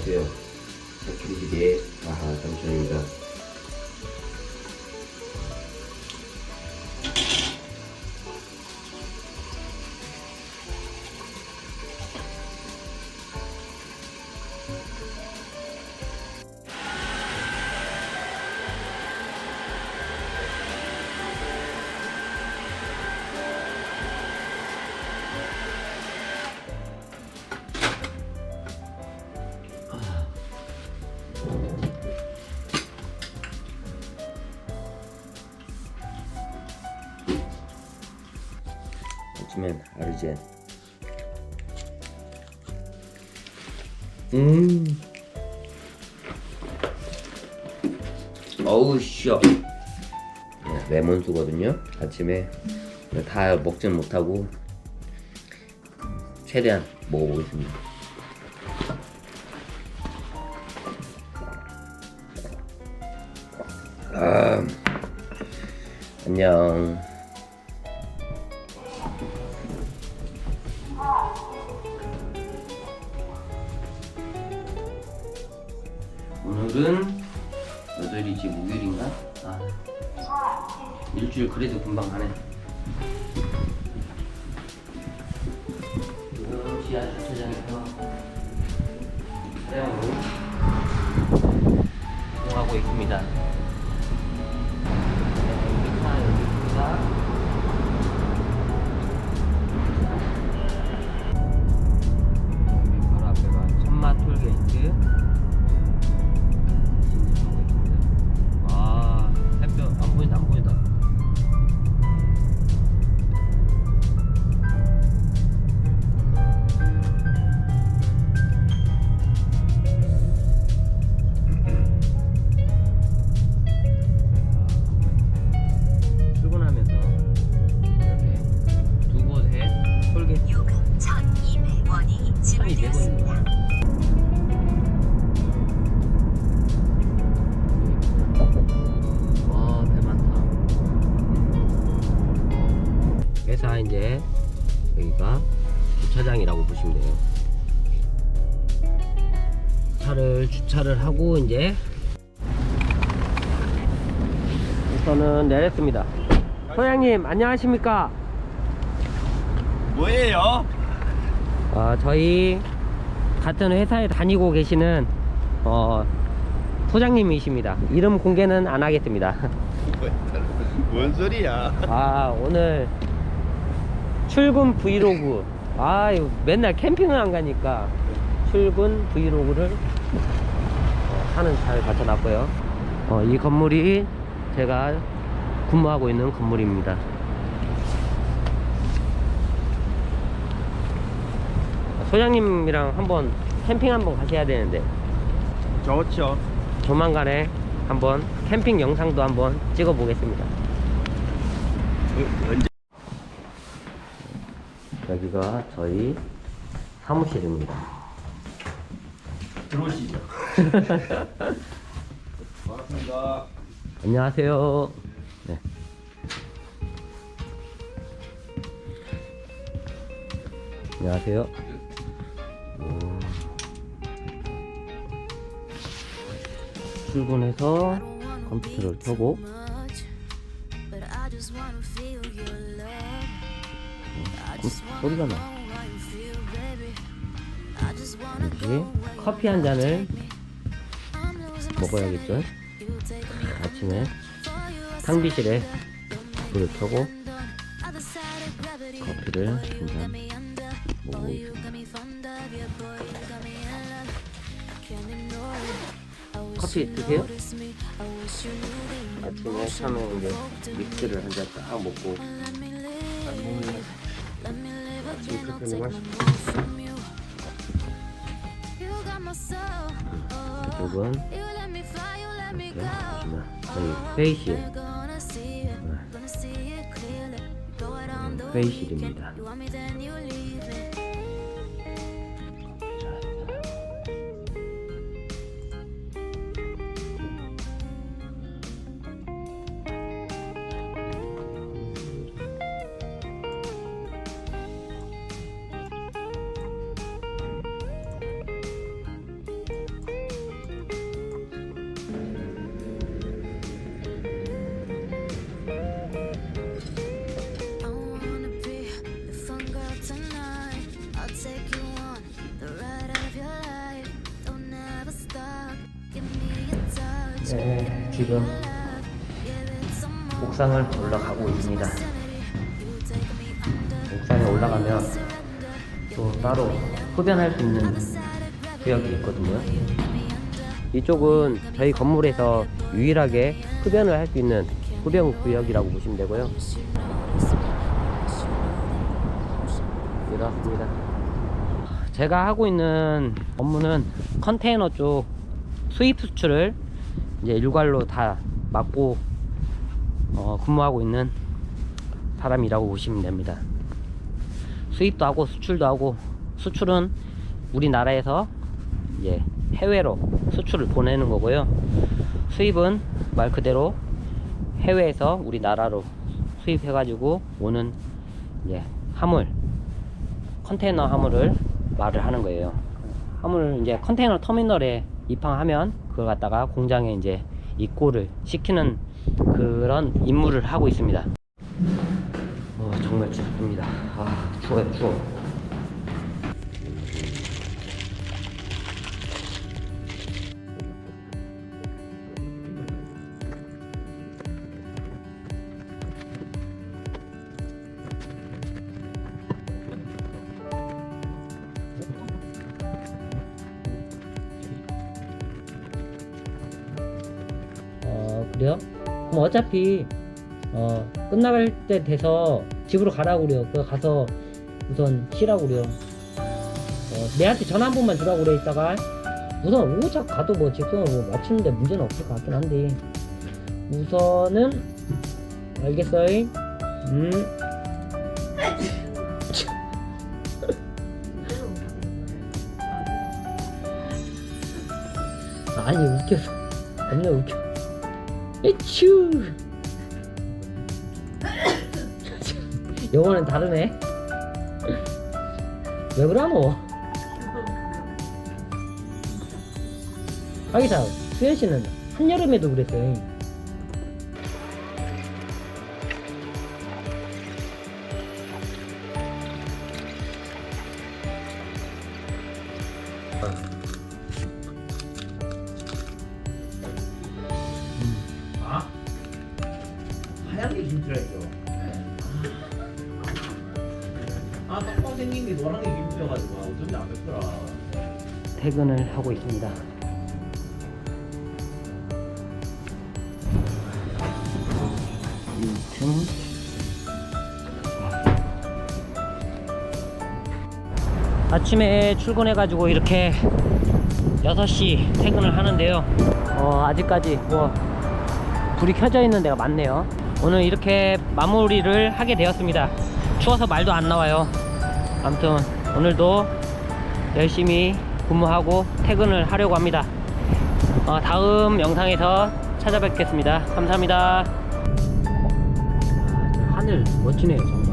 안녕하세요. 키리기의 아하 삼촌입니다. 아침엔 아르젠. 음. 어우 쉬어. 네, 레몬수거든요. 아침에 다 먹지는 못하고 최대한 먹어보겠습니다. 아, 안녕. 오늘은 몇 월이지 목요일인가? 아 일주일 그래도 금방 가네. 지하 주차장에서 차량으로 회사 이제 여기가 주차장이라고 보시면 돼요. 차를 주차를 하고 이제 우선은 내렸습니다. 소장님 안녕하십니까? 뭐예요? 아, 저희 같은 회사에 다니고 계시는 어, 소장님이십니다. 이름 공개는 안 하겠습니다. 뭔 소리야? 아 오늘 출근 브이로그 아 이거 맨날 캠핑을 안 가니까 출근 브이로그를 어, 하는 잘 갖춰놨고요 어, 이 건물이 제가 근무하고 있는 건물입니다 소장님이랑 한번 캠핑 한번 가셔야 되는데 좋죠. 조만간에 한번 캠핑 영상도 한번 찍어 보겠습니다 언제? 여기가 저희 사무실입니다. 들어오시죠. 반갑습니다. 안녕하세요. 네. 안녕하세요. 음. 출근해서 컴퓨터를 켜고 소리가 나. 이제 커피 한 잔을 먹어야겠죠? 아침에 탕비실에 불을 켜고 커피를 한잔 먹고. 커피 드세요? 아침에 처음에 이제 믹스를 한 잔 딱 먹고 보시면 저희 회의실 네. 회의실입니다. 네, 지금 옥상을 올라가고 있습니다. 옥상에 올라가면 또 따로 흡연할 수 있는 구역이 있거든요. 이쪽은 저희 건물에서 유일하게 흡연을 할 수 있는 흡연 구역이라고 보시면 되고요. 이렇습니다. 제가 하고 있는 업무는 컨테이너 쪽 수입 수출을 이제 일괄로 다 맡고 어, 근무하고 있는 사람이라고 보시면 됩니다. 수입도 하고 수출도 하고 수출은 우리나라에서 이제 해외로 수출을 보내는 거고요. 수입은 말 그대로 해외에서 우리나라로 수입해가지고 오는 이제 화물 컨테이너 화물을 말을 하는 거예요. 화물을 이제 컨테이너 터미널에 입항하면 그걸 갖다가 공장에 이제 입고를 시키는 그런 임무를 하고 있습니다. 어, 정말 춥습니다. 아, 추워요, 추워. 그래요? 그럼 어차피 어, 끝나갈 때 돼서 집으로 가라고 그래요. 그 가서 우선 쉬라고 그래요. 어, 내한테 전화 한 번만 주라고 그래 이따가 우선 오작 가도 뭐 직선을 뭐 맞추는데 문제는 없을 것 같긴 한데 우선은 알겠어요. 음. 아니 웃겨서 겁나 웃겨. 에츄. 영어는 다르네. 왜 그러노? 하기사 수현 씨는 한여름에도 그랬어요. 김치라했죠. 아, 빡빡 생긴 게 노란 게 김치여가지고 어쩐지 안 맵더라. 퇴근을 하고 있습니다. 층 아침에 출근해가지고 이렇게 6시 퇴근을 하는데요. 어, 아직까지 뭐 불이 켜져 있는 데가 많네요. 오늘 이렇게 마무리를 하게 되었습니다. 추워서 말도 안 나와요. 아무튼 오늘도 열심히 근무하고 퇴근을 하려고 합니다. 어, 다음 영상에서 찾아뵙겠습니다. 감사합니다. 하늘 멋지네요. 정말.